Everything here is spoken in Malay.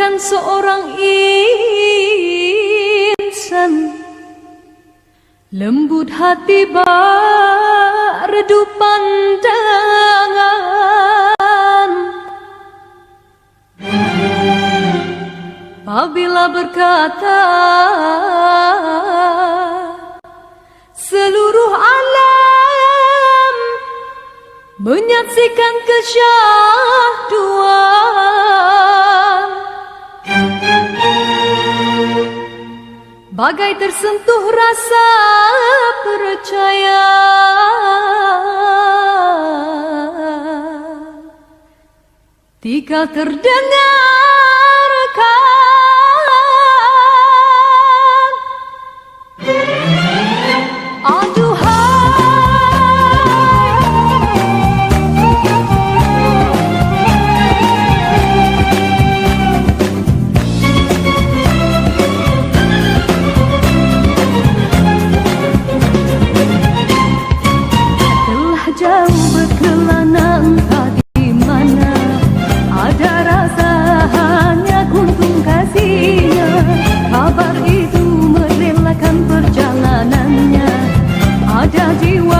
bagaikan seorang insan. Lembut hati bak redup pandangan. Apabila berkata seluruh alam menyaksikan kesyahduan. Bagai tersentuh rasa percaya. Tika terdengar jiwa